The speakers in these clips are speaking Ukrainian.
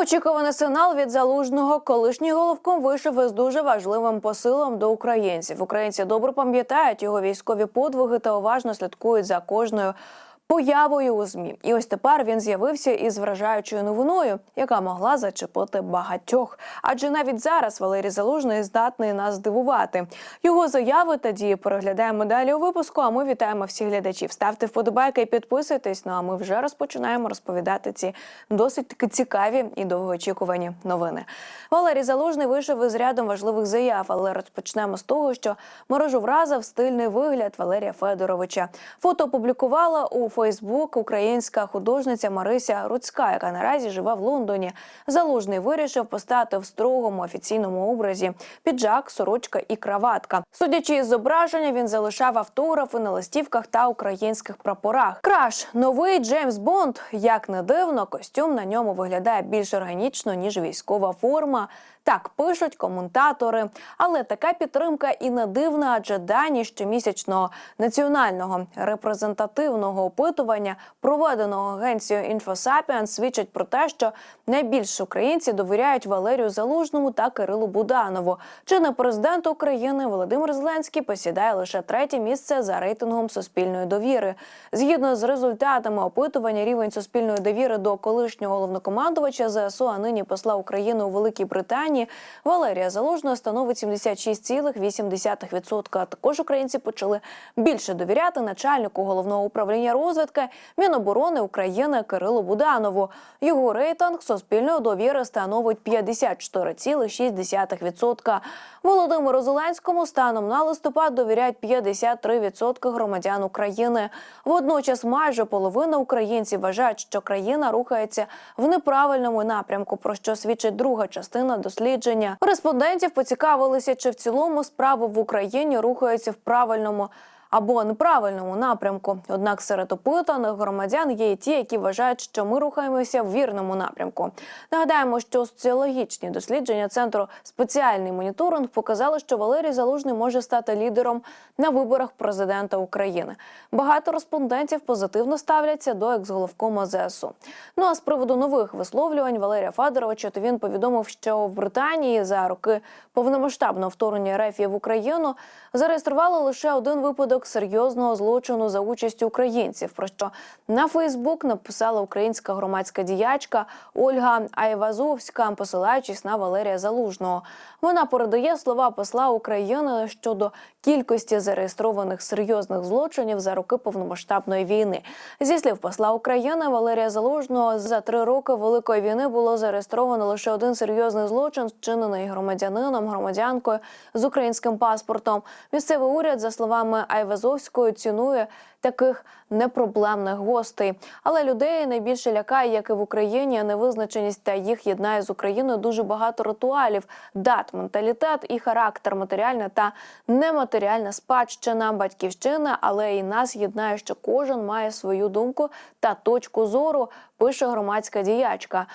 Неочікуваний сигнал від залужного колишній головком вийшов із дуже важливим посилом до українців. Українці добре пам'ятають його військові подвиги та уважно слідкують за кожною. Появою у змі, і ось тепер він з'явився із вражаючою новиною, яка могла зачепити багатьох. Адже навіть зараз Валерій Залужний здатний нас здивувати. Його заяви та дії переглядаємо далі у випуску. А ми вітаємо всіх глядачів. Ставте вподобайки і підписуйтесь. Ну а ми вже розпочинаємо розповідати ці досить таки цікаві і довгоочікувані новини. Валерій Залужний вийшов із рядом важливих заяв, але розпочнемо з того, що мережу вразив стильний вигляд Валерія Федоровича. Фото опублікувала у Фейсбук українська художниця Марися Руцька, яка наразі живе в Лондоні. Залужний вирішив постати в строгому офіційному образі: піджак, сорочка і краватка. Судячи із зображення, він залишав автографи на листівках та українських прапорах. Краш новий Джеймс Бонд. Як не дивно, костюм на ньому виглядає більш органічно ніж військова форма. Так пишуть коментатори, але така підтримка і не дивна, адже дані щомісячного національного репрезентативного опитування, проведеного агенцією InfoSapiens, свідчать про те, що найбільше українці довіряють Валерію Залужному та Кирилу Буданову. Чинний президент України Володимир Зеленський посідає лише третє місце за рейтингом суспільної довіри. Згідно з результатами опитування, рівень суспільної довіри до колишнього головнокомандувача ЗСУ, а нині посла України у Великій Британії Валерія Залужного становить 76,8%. А Також українці почали більше довіряти начальнику головного управління розвідки Міноборони України Кирилу Буданову. Його рейтинг суспільної довіри становить 54,6%. Володимиру Зеленському станом на листопад довіряють 53% громадян України. Водночас майже половина українців вважають, що країна рухається в неправильному напрямку, про що свідчить друга частина дослідження. Респондентів поцікавилися, чи в цілому справи в Україні рухаються в правильному. Або неправильному напрямку. Однак серед опитаних громадян є і ті, які вважають, що ми рухаємося в вірному напрямку. Нагадаємо, що соціологічні дослідження центру спеціальний моніторинг показали, що Валерій Залужний може стати лідером на виборах президента України. Багато респондентів позитивно ставляться до екс-головкома ЗСУ. Ну а з приводу нових висловлювань Валерія Федоровича, то він повідомив, що в Британії за роки повномасштабного вторгнення РФ в Україну зареєстрували лише один випадок серйозного злочину за участю українців. Про що на Фейсбук написала українська громадська діячка Ольга Айвазовська, посилаючись на Валерія Залужного. Вона передає слова посла України щодо кількості зареєстрованих серйозних злочинів за роки повномасштабної війни. Зі слів посла України Валерія Залужного за три роки великої війни було зареєстровано лише один серйозний злочин, вчинений громадянином, громадянкою з українським паспортом. Місцевий уряд, за словами Айвазовської, цінує таких непроблемних гостей. Але людей найбільше лякає, як і в Україні, невизначеність та їх єднає з Україною дуже багато ритуалів, дат, менталітет і характер, матеріальна та нематеріальна спадщина, батьківщина, але і нас єднає, що кожен має свою думку та точку зору. Пише громадська діячка.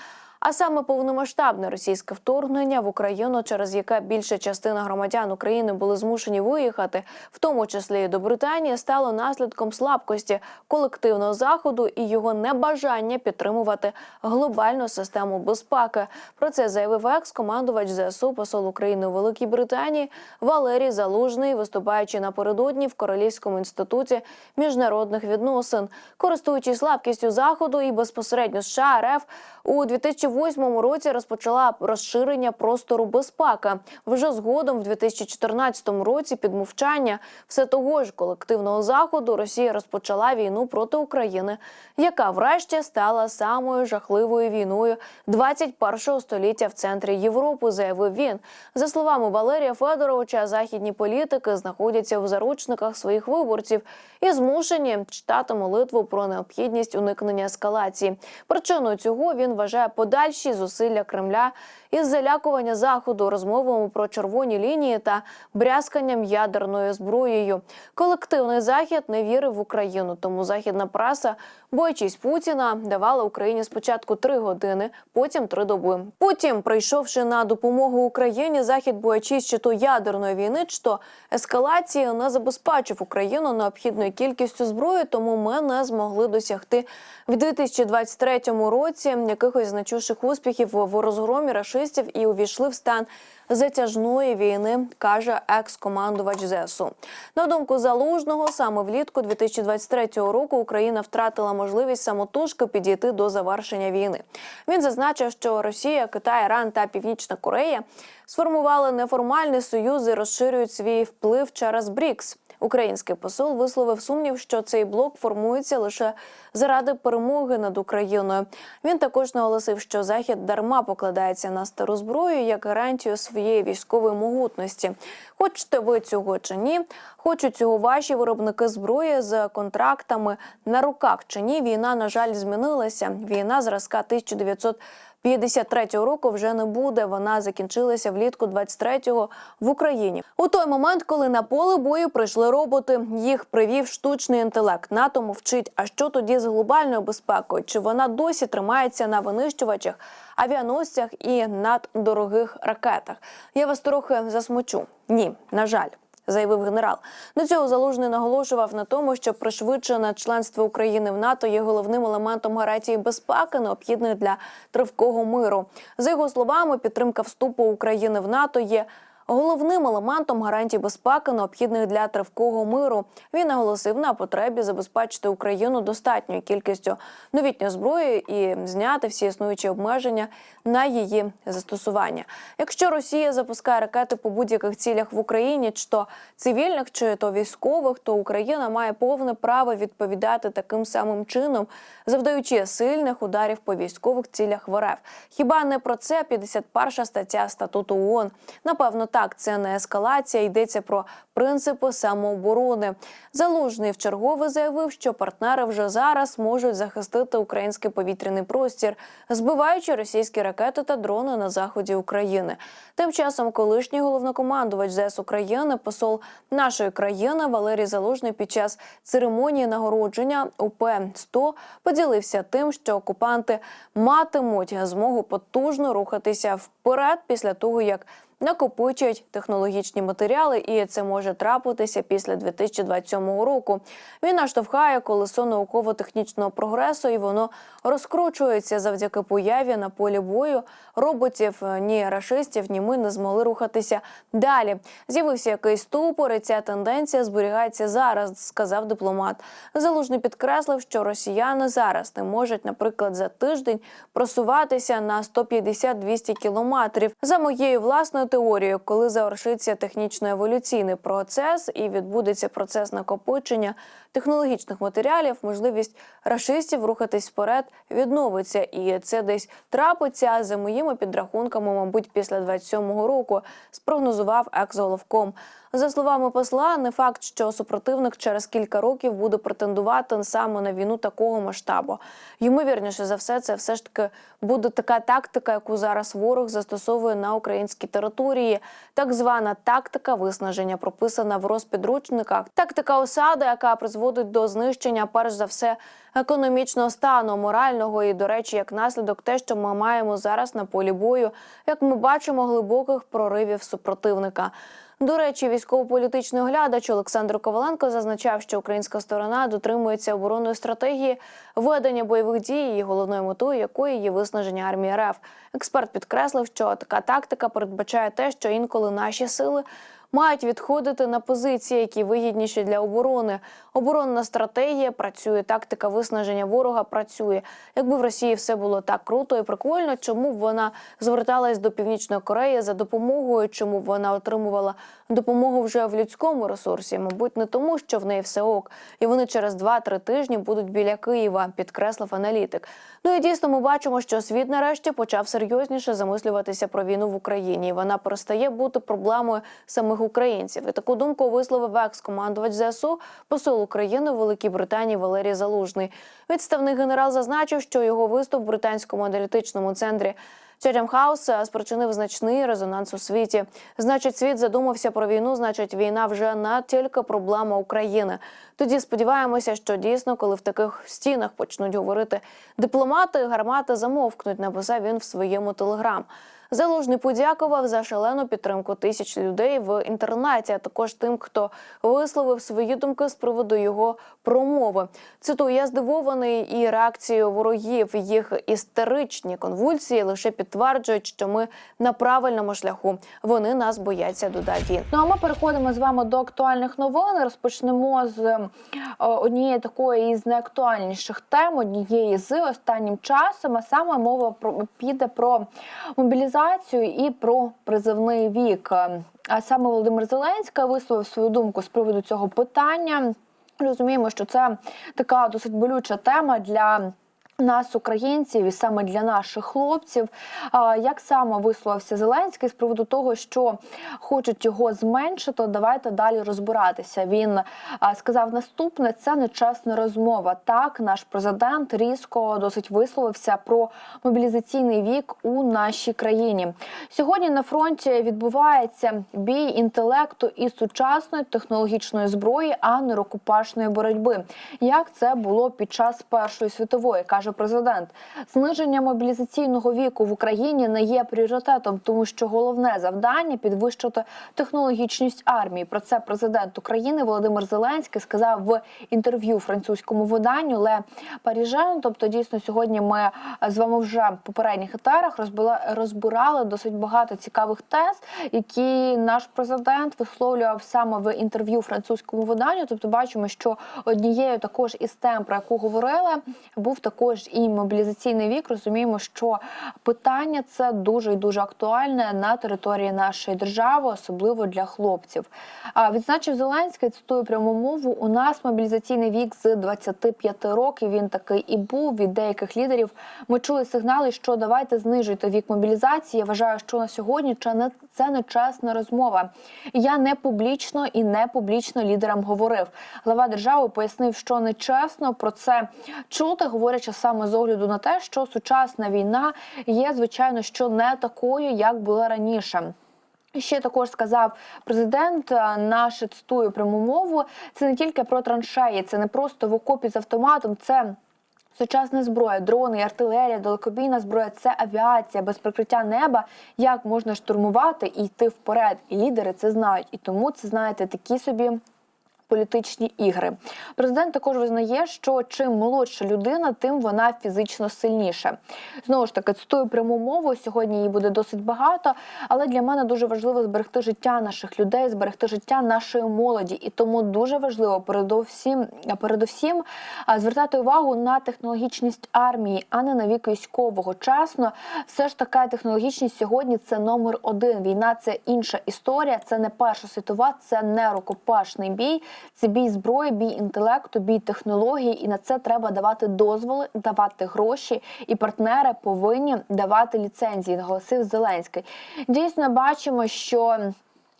А саме повномасштабне російське вторгнення в Україну, через яке більша частина громадян України були змушені виїхати, в тому числі і до Британії, стало наслідком слабкості колективного заходу і його небажання підтримувати глобальну систему безпеки. Про це заявив екс-командувач ЗСУ посол України у Великій Британії Валерій Залужний, виступаючи напередодні в Королівському інституті міжнародних відносин, користуючись слабкістю заходу і безпосередньо США РФ у 2008 році розпочала розширення простору безпеки. Вже згодом, в 2014 році, під мовчання все того ж колективного заходу, Росія розпочала війну проти України, яка врешті стала самою жахливою війною 21-го століття в центрі Європи. Заявив він. За словами Валерія Федоровича, західні політики знаходяться в заручниках своїх виборців і змушені читати молитву про необхідність уникнення ескалації. Причиною цього він вважає подальші зусилля Кремля із залякування заходу розмовами про червоні лінії та брязканням ядерною зброєю. Колективний захід не вірив в Україну, тому західна преса, боячись Путіна, давала Україні спочатку три години, потім три доби. Потім, прийшовши на допомогу Україні, захід боячись чи то ядерної війни, чи то ескалації, не забезпечив Україну необхідною кількістю зброї, тому ми не змогли досягти в 2023 році якихось значущих перших успіхів в розгромі рашистів і увійшли в стан затяжної війни, каже екс-командувач ЗСУ. На думку залужного, саме влітку 2023 року Україна втратила можливість самотужки підійти до завершення війни. Він зазначив, що Росія, Китай, Іран та Північна Корея сформували неформальні союзи, і розширюють свій вплив через БРІКС. Український посол висловив сумнів, що цей блок формується лише заради перемоги над Україною. Він також наголосив, що захід дарма покладається на стару зброю як гарантію своєї військової могутності. Хочете ви цього чи ні? Хочуть цього ваші виробники зброї з контрактами на руках чи ні? Війна на жаль змінилася. Війна зразка 1900 53-го року вже не буде. Вона закінчилася влітку 23-го в Україні. У той момент, коли на поле бою прийшли роботи, їх привів штучний інтелект. НАТО мовчить. А що тоді з глобальною безпекою? Чи вона досі тримається на винищувачах, авіаносцях і наддорогих ракетах? Я вас трохи засмучу. Ні, на жаль заявив генерал. До цього залужний наголошував на тому, що пришвидшене членство України в НАТО є головним елементом гарантії безпеки, необхідних для тривкого миру. За його словами, підтримка вступу України в НАТО є. Головним елементом гарантій безпеки, необхідних для тривкого миру, він наголосив на потребі забезпечити Україну достатньою кількістю новітньої зброї і зняти всі існуючі обмеження на її застосування. Якщо Росія запускає ракети по будь-яких цілях в Україні, чи то цивільних, чи то військових, то Україна має повне право відповідати таким самим чином, завдаючи сильних ударів по військових цілях в РФ. Хіба не про це 51 стаття статуту ООН? Напевно, так це не ескалація. Йдеться про принципи самооборони. Залужний в чергове заявив, що партнери вже зараз можуть захистити український повітряний простір, збиваючи російські ракети та дрони на заході України. Тим часом, колишній головнокомандувач ЗС України, посол нашої країни Валерій Залужний під час церемонії нагородження УП 100 поділився тим, що окупанти матимуть змогу потужно рухатися вперед після того, як накопичують технологічні матеріали, і це може трапитися після 2027 року. Війна штовхає колесо науково-технічного прогресу, і воно розкручується завдяки появі на полі бою роботів. Ні рашистів, ні ми не змогли рухатися далі. З'явився якийсь ступор, і ця тенденція зберігається зараз, сказав дипломат. Залужний підкреслив, що росіяни зараз не можуть, наприклад, за тиждень просуватися на 150-200 кілометрів. За моєю власною теорією, коли завершиться технічно-еволюційний процес і відбудеться процес накопичення технологічних матеріалів, можливість рашистів рухатись вперед відновиться, і це десь трапиться за моїми підрахунками, мабуть, після 27-го року. Спрогнозував екс-головком. За словами посла, не факт, що супротивник через кілька років буде претендувати саме на війну такого масштабу. Ймовірніше за все, це все ж таки буде така тактика, яку зараз ворог застосовує на українській території. Так звана тактика виснаження, прописана в розпідручниках. Тактика осади, яка призводить до знищення, перш за все, економічного стану, морального і, до речі, як наслідок, те, що ми маємо зараз на полі бою, як ми бачимо глибоких проривів супротивника. До речі, військово-політичний оглядач Олександр Коваленко зазначав, що українська сторона дотримується оборонної стратегії ведення бойових дій, і головною метою якої є виснаження армії РФ. Експерт підкреслив, що така тактика передбачає те, що інколи наші сили мають відходити на позиції, які вигідніші для оборони. Оборонна стратегія працює, тактика виснаження ворога працює. Якби в Росії все було так круто і прикольно, чому б вона зверталась до північної Кореї за допомогою? Чому б вона отримувала допомогу вже в людському ресурсі? Мабуть, не тому, що в неї все ок, і вони через 2-3 тижні будуть біля Києва, підкреслив аналітик. Ну і дійсно, ми бачимо, що світ нарешті почав серйозніше замислюватися про війну в Україні. І Вона перестає бути проблемою самих українців. І таку думку висловив екс-командувач ЗСУ, посол України в Великій Британії Валерій Залужний. Відставний генерал зазначив, що його виступ в британському аналітичному центрі. Chatham хаус спричинив значний резонанс у світі. Значить, світ задумався про війну. Значить, війна вже не тільки проблема України. Тоді сподіваємося, що дійсно, коли в таких стінах почнуть говорити дипломати, гармати замовкнуть. Написав він в своєму телеграм. Залужний подякував за шалену підтримку тисяч людей в інтернеті, а також тим, хто висловив свої думки з приводу його промови. Цитую, я здивований і реакцією ворогів їх істеричні конвульсії лише підтверджують, що ми на правильному шляху. Вони нас бояться. Додав він. Ну а ми переходимо з вами до актуальних новин. Розпочнемо з однієї такої із найактуальніших тем, однієї з останнім часом. А саме мова про піде про мобілізацію і про призивний вік. А саме Володимир Зеленський висловив свою думку з приводу цього питання. Розуміємо, що це така досить болюча тема для. Нас, українців, і саме для наших хлопців, як саме висловився Зеленський з приводу того, що хочуть його зменшити, давайте далі розбиратися. Він сказав наступне: це нечесна розмова. Так, наш президент різко досить висловився про мобілізаційний вік у нашій країні. Сьогодні на фронті відбувається бій інтелекту і сучасної технологічної зброї, а не рукопашної боротьби. Як це було під час Першої світової, каже президент. Зниження мобілізаційного віку в Україні не є пріоритетом, тому що головне завдання підвищити технологічність армії. Про це президент України Володимир Зеленський сказав в інтерв'ю французькому виданню Ле Паріжен. Тобто, дійсно, сьогодні ми з вами вже в попередніх етерах розбирали досить багато цікавих тез, які наш президент висловлював саме в інтерв'ю французькому виданню. Тобто, бачимо, що однією також із тем, про яку говорили, був також і мобілізаційний вік. Розуміємо, що питання це дуже і дуже актуальне на території нашої держави, особливо для хлопців. А відзначив Зеленський, цитую пряму мову. У нас мобілізаційний вік з 25 років. Він такий і був від деяких лідерів. Ми чули сигнали, що давайте знижуйте вік мобілізації. Я вважаю, що на сьогодні це не це нечесна розмова. Я не публічно і не публічно лідерам говорив. Глава держави пояснив, що нечесно про це чути, говорячи з огляду на те, що сучасна війна є звичайно що не такою, як була раніше. Ще також сказав президент, е, наше цитую пряму мову. Це не тільки про траншеї, це не просто в окопі з автоматом. Це Сучасна зброя, дрони, артилерія, далекобійна зброя це авіація без прикриття неба. Як можна штурмувати і йти вперед? І лідери це знають. І тому це знаєте такі собі. Політичні ігри президент також визнає, що чим молодша людина, тим вона фізично сильніша. Знову ж таки, цитую пряму мову. Сьогодні її буде досить багато, але для мене дуже важливо зберегти життя наших людей, зберегти життя нашої молоді, і тому дуже важливо передовсім передовсім звертати увагу на технологічність армії, а не на вік військового. Чесно, все ж така технологічність сьогодні це номер один. Війна це інша історія. Це не перша світова, це не рукопашний бій. Це бій зброї, бій інтелекту, бій технологій, і на це треба давати дозволи, давати гроші, і партнери повинні давати ліцензії. Наголосив Зеленський. Дійсно, бачимо, що.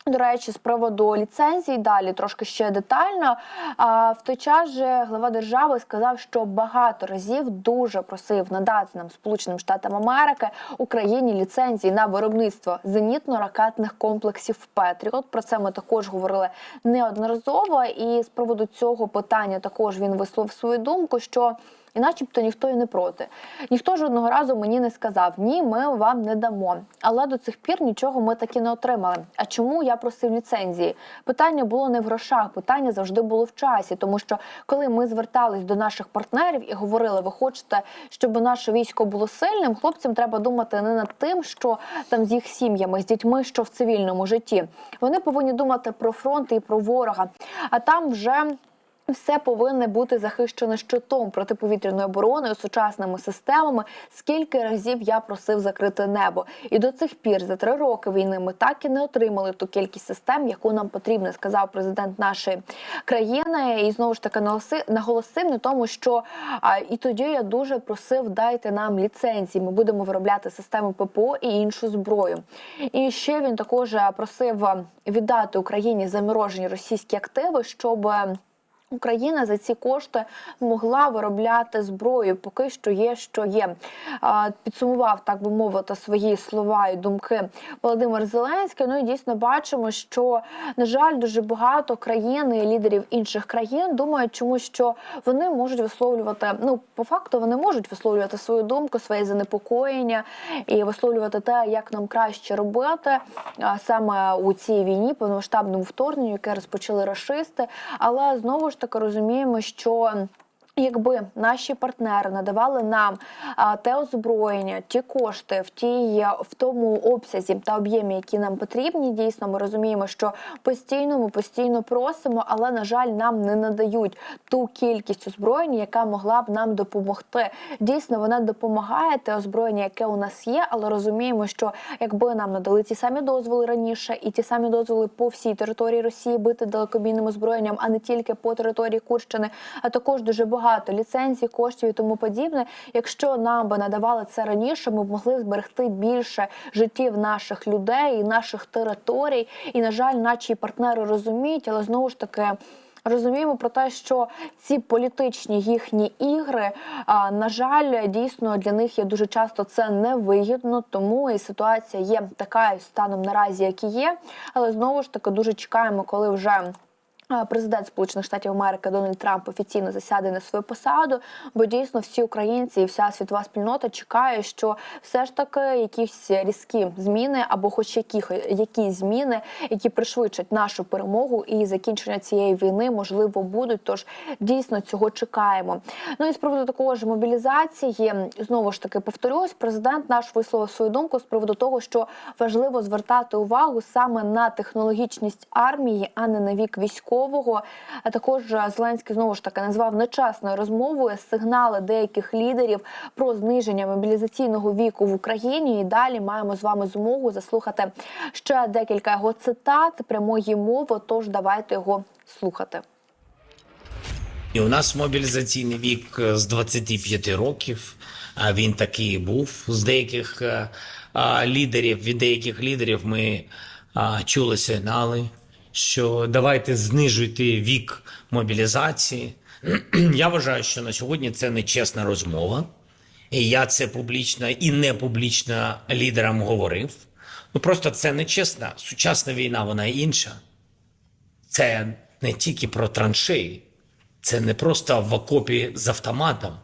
До речі, з приводу ліцензій далі трошки ще детально. А в той час же глава держави сказав, що багато разів дуже просив надати нам Сполученим Штатам Америки Україні ліцензії на виробництво зенітно-ракетних комплексів Петріот. Про це ми також говорили неодноразово. І з приводу цього питання також він висловив свою думку, що і начебто ніхто і не проти. Ніхто жодного разу мені не сказав ні, ми вам не дамо. Але до цих пір нічого ми таки не отримали. А чому я просив ліцензії? Питання було не в грошах, питання завжди було в часі, тому що коли ми звертались до наших партнерів і говорили, ви хочете, щоб наше військо було сильним, хлопцям треба думати не над тим, що там з їх сім'ями, з дітьми, що в цивільному житті. Вони повинні думати про фронт і про ворога. А там вже. Все повинне бути захищено щитом протиповітряної оборони, сучасними системами. Скільки разів я просив закрити небо, і до цих пір за три роки війни ми так і не отримали ту кількість систем, яку нам потрібно, сказав президент нашої країни. І знову ж таки наголосив на тому, що а, і тоді я дуже просив дайте нам ліцензії. Ми будемо виробляти системи ППО і іншу зброю. І ще він також просив віддати Україні заморожені російські активи, щоб Україна за ці кошти могла виробляти зброю, поки що є, що є. Підсумував так би мовити свої слова і думки Володимир Зеленський. Ну і дійсно бачимо, що на жаль, дуже багато країн і лідерів інших країн думають, чому що вони можуть висловлювати. Ну по факту вони можуть висловлювати свою думку, своє занепокоєння і висловлювати те, як нам краще робити саме у цій війні, повномасштабному вторгненню, яке розпочали расисти. Але знову ж таки розуміємо, що. Якби наші партнери надавали нам те озброєння, ті кошти в тій в тому обсязі та об'ємі, які нам потрібні, дійсно ми розуміємо, що постійно ми постійно просимо, але на жаль, нам не надають ту кількість озброєння, яка могла б нам допомогти. Дійсно, вона допомагає те озброєння, яке у нас є, але розуміємо, що якби нам надали ті самі дозволи раніше, і ті самі дозволи по всій території Росії бити далекобійним озброєнням, а не тільки по території Курщини, а також дуже багато ліцензій, коштів і тому подібне. Якщо нам би надавали це раніше, ми б могли зберегти більше життів наших людей і наших територій. І на жаль, наші партнери розуміють, але знову ж таки. Розуміємо про те, що ці політичні їхні ігри, а, на жаль, дійсно для них є дуже часто це невигідно, тому і ситуація є така станом наразі, як і є. Але знову ж таки дуже чекаємо, коли вже. А, Президент Сполучених Штатів Америки Дональд Трамп офіційно засяде на свою посаду, бо дійсно всі українці і вся світова спільнота чекає, що все ж таки якісь різкі зміни або хоч яких якісь зміни, які пришвидшать нашу перемогу і закінчення цієї війни, можливо, будуть. Тож дійсно цього чекаємо. Ну і з приводу такого ж мобілізації, знову ж таки повторюсь, президент наш висловив свою думку з приводу того, що важливо звертати увагу саме на технологічність армії, а не на вік військового. А також Зеленський знову ж таки назвав нечесною розмовою сигнали деяких лідерів про зниження мобілізаційного віку в Україні. І далі маємо з вами змогу заслухати ще декілька його цитат прямої мови. Тож давайте його слухати. І у нас мобілізаційний вік е, з 25 років. А він такий був з деяких е, лідерів. Від деяких лідерів ми чули сигнали, що давайте знижуйте вік мобілізації. Я вважаю, що на сьогодні це нечесна розмова. І я це публічно і не публічно лідерам говорив. Ну просто це нечесна. Сучасна війна, вона інша. Це не тільки про траншеї, це не просто в окопі з автоматом.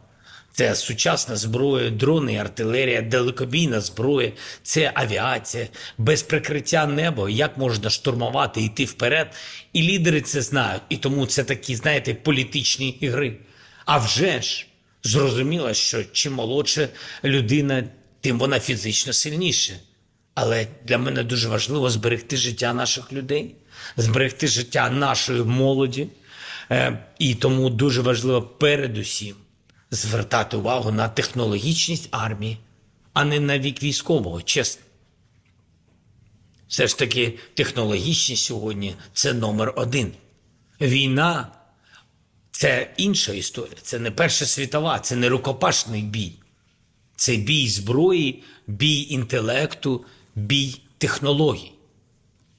Це сучасна зброя, дрони, артилерія, далекобійна зброя, це авіація, без прикриття неба. Як можна штурмувати, йти вперед? І лідери це знають. І тому це такі, знаєте, політичні ігри. А вже ж зрозуміло, що чим молодша людина, тим вона фізично сильніша. Але для мене дуже важливо зберегти життя наших людей, зберегти життя нашої молоді. Е, І тому дуже важливо передусім звертати увагу на технологічність армії, а не на вік військового, чесно. Все ж таки, технологічність сьогодні це номер один. Війна це інша історія. Це не Перша світова, це не рукопашний бій. Це бій зброї, бій інтелекту, бій технологій.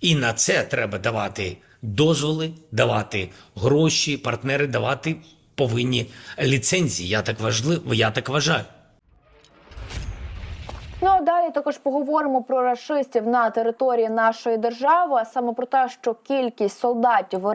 І на це треба давати дозволи, давати гроші, партнери давати повинні ліцензії. Я так важлив, я так вважаю. Ну далі також поговоримо про рашистів на території нашої держави, а саме про те, що кількість солдатів в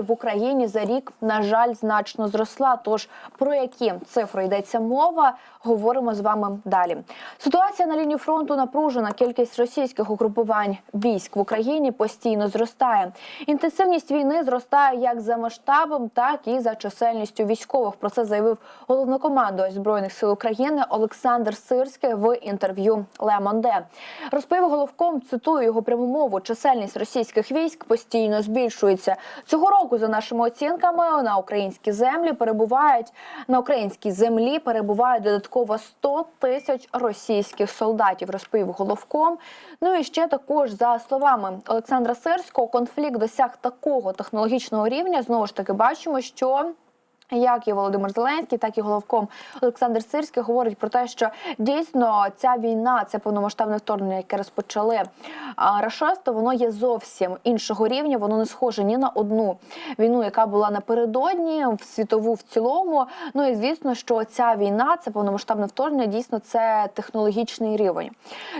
в Україні за рік, на жаль, значно зросла. Тож про які цифри йдеться мова, говоримо з вами далі. Ситуація на лінії фронту напружена. Кількість російських угрупувань військ в Україні постійно зростає. Інтенсивність війни зростає як за масштабом, так і за чисельністю військових. Про це заявив головнокомандувач збройних сил України Олександр Сирський в інтерв'ю Monde. Розповів головком, цитую його пряму мову. Чисельність російських військ постійно збільшується цього року. За нашими оцінками на українській землі перебувають на українській землі. Перебувають додатково 100 тисяч російських солдатів. Розповів головком. Ну і ще також за словами Олександра Сирського, конфлікт досяг такого технологічного рівня. Знову ж таки бачимо, що Як і Володимир Зеленський, так і головком Олександр Сирський говорять про те, що дійсно ця війна, це повномасштабне вторгнення, яке розпочали рашисти, воно є зовсім іншого рівня. Воно не схоже ні на одну війну, яка була напередодні, в світову в цілому. Ну і звісно, що ця війна, це повномасштабне вторгнення, дійсно це технологічний рівень.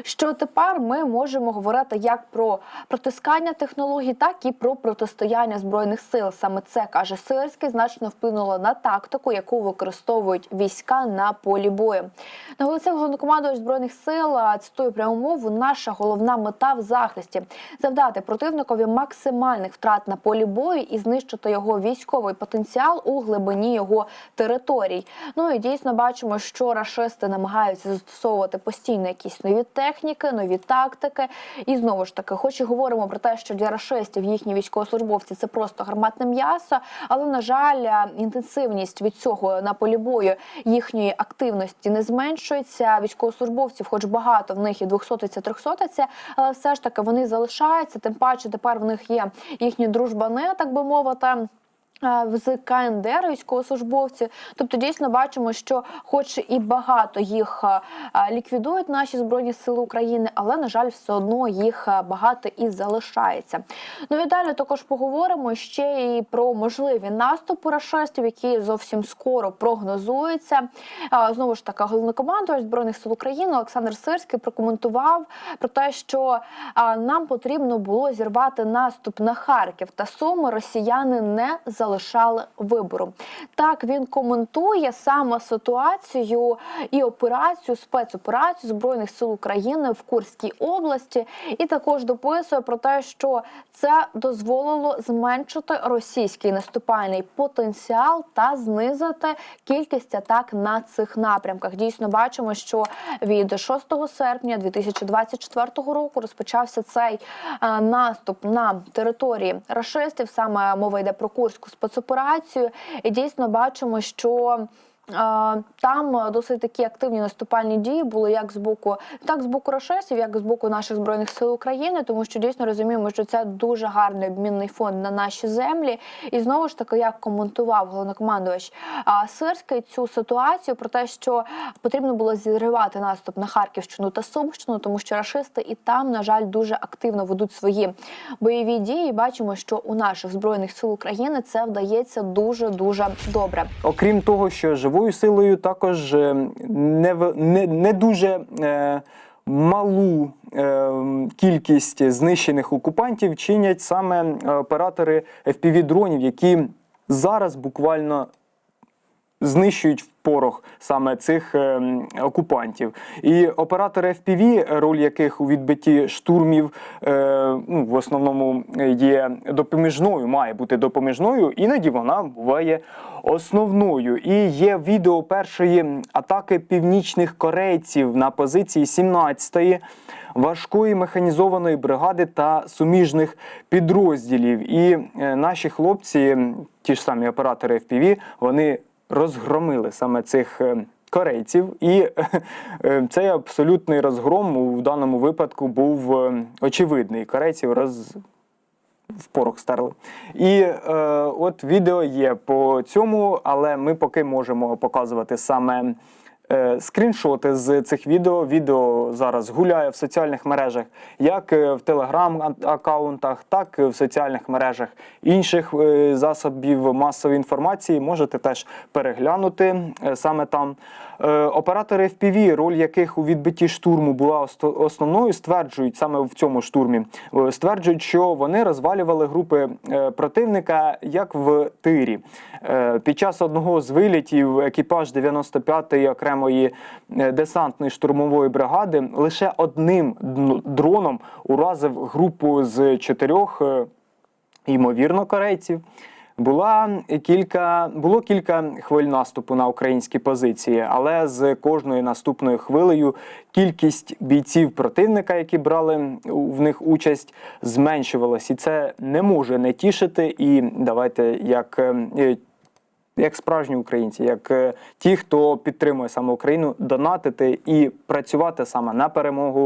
Що тепер ми можемо говорити як про протискання технологій, так і про протистояння збройних сил. Саме це каже Сирський, значно вплинуло на тактику, яку використовують війська на полі бою. Наголосив головнокомандувач збройних сил. Цитую пряму мову. Наша головна мета в захисті завдати противникові максимальних втрат на полі бою і знищити його військовий потенціал у глибині його територій. Ну і дійсно бачимо, що рашисти намагаються застосовувати постійно якісь нові техніки, нові тактики. І знову ж таки, хоч і говоримо про те, що для рашистів їхні військовослужбовці це просто гарматне м'ясо, але на жаль, е, інтенсивність від цього на полі бою їхньої активності не зменшується. Військовослужбовців, хоч багато в них і 200 300 але все ж таки вони залишаються. Тим паче тепер в них є їхні дружбани, так би мовити. З КНДР військовослужбовці, тобто дійсно бачимо, що, хоч і багато їх ліквідують наші збройні сили України, але на жаль, все одно їх багато і залишається. Ну і далі також поговоримо ще і про можливі наступи рашистів, які зовсім скоро прогнозуються. Знову ж таки, головнокомандувач збройних сил України Олександр Сирський прокоментував про те, що нам потрібно було зірвати наступ на Харків та Суми. Росіяни не залишали вибору. Так він коментує саме ситуацію і операцію, спецоперацію збройних сил України в Курській області, і також дописує про те, що це дозволило зменшити російський наступальний потенціал та знизити кількість атак на цих напрямках. Дійсно бачимо, що від 6 серпня 2024 року розпочався цей е, наступ на території рашистів. Саме мова йде про курську спецоперацію, і дійсно бачимо, що. Е, Там досить такі активні наступальні дії були як з боку, так з боку рашистів, як з боку наших збройних сил України, тому що дійсно розуміємо, що це дуже гарний обмінний фонд на наші землі. І знову ж таки, як коментував головнокомандувач Сирський цю ситуацію про те, що потрібно було зірвати наступ на Харківщину та Сумщину, тому що рашисти і там, на жаль, дуже активно ведуть свої бойові дії. Бачимо, що у наших збройних сил України це вдається дуже дуже добре. Окрім того, що живою силою також е, не, не, не дуже е, малу е, кількість знищених окупантів чинять саме е, оператори FPV-дронів, які зараз буквально знищують в порох саме цих е, окупантів. І оператори FPV, роль яких у відбитті штурмів е, ну, в основному є допоміжною, має бути допоміжною, іноді вона буває основною. І є відео першої атаки північних корейців на позиції 17-ї важкої механізованої бригади та суміжних підрозділів. І е, наші хлопці, ті ж самі оператори FPV, вони розгромили саме цих. е, Корейців, і е, цей абсолютний розгром у даному випадку був е, очевидний. Корейців роз в порох старли. І е, от відео є по цьому, але ми поки можемо показувати саме е, скріншоти з цих відео. Відео зараз гуляє в соціальних мережах, як е, в телеграм-аккаунтах, так і в соціальних мережах інших е, засобів масової інформації. Можете теж переглянути е, саме там. Е, Оператори FPV, роль яких у відбитті штурму була основною, стверджують саме в цьому штурмі, е, стверджують, що вони розвалювали групи е, противника як в тирі. Під час одного з вилітів екіпаж 95-ї окремої десантної штурмової бригади лише одним дроном уразив групу з чотирьох. ймовірно, корейців. Була кілька, було кілька хвиль наступу на українські позиції, але з кожною наступною хвилею кількість бійців противника, які брали в них участь, зменшувалась. І це не може не тішити. І давайте як. е, Як справжні українці, як е, ті, хто підтримує саме Україну, донатити і працювати саме на перемогу